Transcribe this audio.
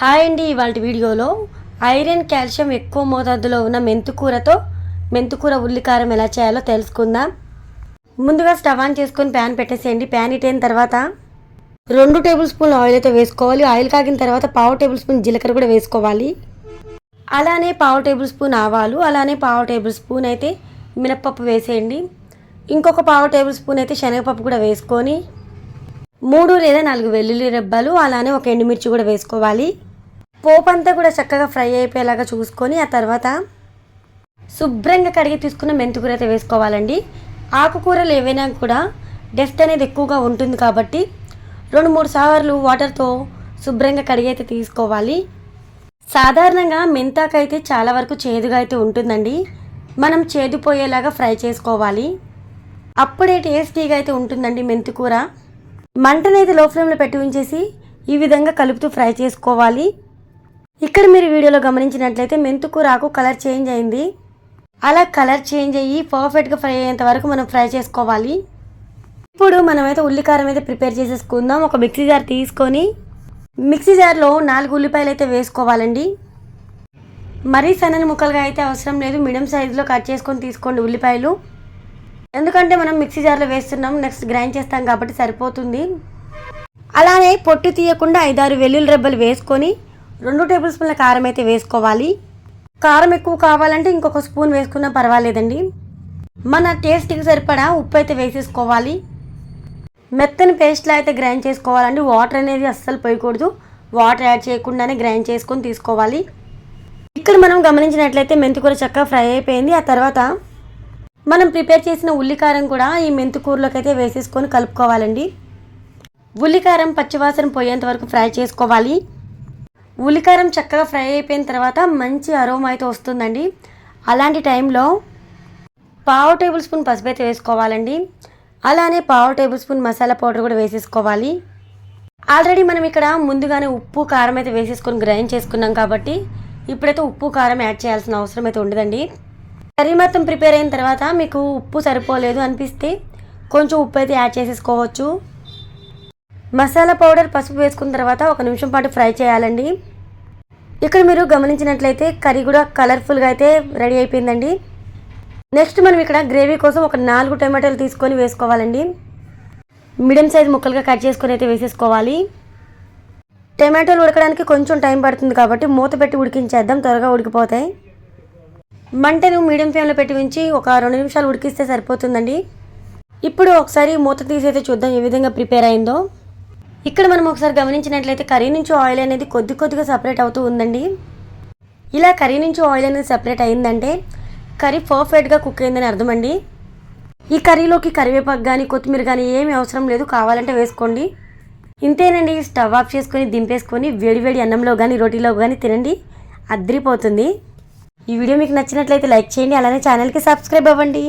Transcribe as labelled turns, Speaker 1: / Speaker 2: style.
Speaker 1: Hi అండి ఇవాళ వీడియోలో ఐరన్ కాల్షియం ఎక్కువ మోతాదులో ఉన్న మెంతుకూరతో మెంతుకూర ఉల్లికారం ఎలా చేయాలో తెలుసుకుందాం. ముందుగా స్టవ్ ఆన్ చేసుకొని ప్యాన్ పెట్టేసేయండి. ప్యాన్ ఇటైన తర్వాత రెండు టేబుల్ స్పూన్ ఆయిల్ అయితే వేసుకోవాలి. ఆయిల్ కాగిన తర్వాత పావు టేబుల్ స్పూన్ జీలకర్ర కూడా వేసుకోవాలి. అలానే పావు టేబుల్ స్పూన్ ఆవాలు అలానే పావు టేబుల్ స్పూన్ అయితే మినప్పప్పు వేసేయండి. ఇంకొక పావు టేబుల్ స్పూన్ అయితే శనగపప్పు కూడా వేసుకొని మూడు లేదా నాలుగు వెల్లుల్లి రెబ్బలు అలానే ఒక ఎండుమిర్చి కూడా వేసుకోవాలి. పోపు అంతా కూడా చక్కగా ఫ్రై అయిపోయేలాగా చూసుకొని ఆ తర్వాత శుభ్రంగా కడిగి తీసుకున్న మెంతికూర అయితే వేసుకోవాలండి. ఆకుకూరలు ఏవైనా కూడా డస్ట్ అనేది ఎక్కువగా ఉంటుంది కాబట్టి రెండు మూడు సార్లు వాటర్తో శుభ్రంగా కడిగి అయితే తీసుకోవాలి. సాధారణంగా మెంతాకైతే చాలా వరకు చేదుగా అయితే ఉంటుందండి. మనం చేదు పోయేలాగా ఫ్రై చేసుకోవాలి. అప్పుడే టేస్టీగా అయితే ఉంటుందండి మెంతికూర మంటనైతే లో ఫ్లేమ్లో పెట్టి ఉంచేసి ఈ విధంగా కలుపుతూ ఫ్రై చేసుకోవాలి. ఇక్కడ మీరు వీడియోలో గమనించినట్లయితే మెంతుకూరాకు కలర్ చేంజ్ అయింది. అలా కలర్ చేంజ్ అయ్యి పర్ఫెక్ట్గా ఫ్రై అయ్యేంత వరకు మనం ఫ్రై చేసుకోవాలి. ఇప్పుడు మనమైతే ఉల్లికారం అయితే ప్రిపేర్ చేసేసుకుందాం. ఒక మిక్సీ జార్ తీసుకొని మిక్సీ జార్లో నాలుగు ఉల్లిపాయలు అయితే వేసుకోవాలండి. మరీ సన్నని ముక్కలుగా అయితే అవసరం లేదు. మీడియం సైజులో కట్ చేసుకొని తీసుకోండి ఉల్లిపాయలు. ఎందుకంటే మనం మిక్సీ జార్లో వేస్తున్నాం. నెక్స్ట్ గ్రైండ్ చేస్తాం కాబట్టి సరిపోతుంది. అలానే పొట్టు తీయకుండా ఐదారు వెల్లుల్లి రెబ్బలు వేసుకొని రెండు టేబుల్ స్పూన్ల కారం అయితే వేసుకోవాలి. కారం ఎక్కువ కావాలంటే ఇంకొక స్పూన్ వేసుకున్నా పర్వాలేదండి. మన టేస్ట్కి సరిపడా ఉప్పు అయితే వేసేసుకోవాలి. మెత్తని పేస్ట్లా అయితే గ్రైండ్ చేసుకోవాలండి. వాటర్ అనేది అస్సలు పోయకూడదు. వాటర్ యాడ్ చేయకుండానే గ్రైండ్ చేసుకొని తీసుకోవాలి. ఇక్కడ మనం గమనించినట్లయితే మెంతికూర చక్కగా ఫ్రై అయిపోయింది. ఆ తర్వాత మనం ప్రిపేర్ చేసిన ఉల్లికారం కూడా ఈ మెంతికూరలోకి అయితే వేసేసుకొని కలుపుకోవాలండి. ఉల్లికారం పచ్చివాసన పోయేంత వరకు ఫ్రై చేసుకోవాలి. ఉల్లికారం చక్కగా ఫ్రై అయిపోయిన తర్వాత మంచి అరోమా అయితే వస్తుందండి. అలాంటి టైంలో పావు టేబుల్ స్పూన్ పసుపు అయితే వేసుకోవాలండి. అలానే పావు టేబుల్ స్పూన్ మసాలా పౌడర్ కూడా వేసేసుకోవాలి. ఆల్రెడీ మనం ఇక్కడ ముందుగానే ఉప్పు కారం అయితే వేసేసుకొని గ్రైండ్ చేసుకున్నాం కాబట్టి ఇప్పుడైతే ఉప్పు కారం యాడ్ చేయాల్సిన అవసరం అయితే ఉండదండి. కర్రీ మొత్తం ప్రిపేర్ అయిన తర్వాత మీకు ఉప్పు సరిపోలేదు అనిపిస్తే కొంచెం ఉప్పు అయితే యాడ్ చేసేసుకోవచ్చు. మసాలా పౌడర్ పసుపు వేసుకున్న తర్వాత ఒక నిమిషం పాటు ఫ్రై చేయాలండి. ఇక్కడ మీరు గమనించినట్లయితే కర్రీ కూడా కలర్ఫుల్గా అయితే రెడీ అయిపోయిందండి. నెక్స్ట్ మనం ఇక్కడ గ్రేవీ కోసం ఒక నాలుగు టమాటాలు తీసుకొని వేసుకోవాలండి. మీడియం సైజ్ ముక్కలుగా కట్ చేసుకొని అయితే వేసేసుకోవాలి. టమాటాలు ఉడకడానికి కొంచెం టైం పడుతుంది కాబట్టి మూత పెట్టి ఉడికించేద్దాం త్వరగా ఉడికిపోతాయి. మంటను మీడియం ఫ్లేమ్లో పెట్టి ఉంచి ఒక రెండు నిమిషాలు ఉడికిస్తే సరిపోతుందండి. ఇప్పుడు ఒకసారి మూత తీసైతే చూద్దాం ఏ విధంగా ప్రిపేర్ అయిందో. ఇక్కడ మనం ఒకసారి గమనించినట్లయితే కర్రీ నుంచి ఆయిల్ అనేది కొద్ది కొద్దిగా సపరేట్ అవుతూ ఉందండి. ఇలా కర్రీ నుంచి ఆయిల్ అనేది సపరేట్ అయిందంటే కర్రీ పర్ఫెక్ట్గా కుక్ అయిందని అర్థం అండి ఈ కర్రీలోకి కరివేపాకు కానీ కొత్తిమీర కానీ ఏమీ అవసరం లేదు. కావాలంటే వేసుకోండి. ఇంతేనండి. స్టవ్ ఆఫ్ చేసుకొని దింపేసుకొని వేడివేడి అన్నంలో కానీ రోటీలో కానీ తినండి. అద్రిపోతుంది. ఈ వీడియో మీకు నచ్చినట్లయితే లైక్ చేయండి. అలానే ఛానల్కి సబ్స్క్రైబ్ అవ్వండి.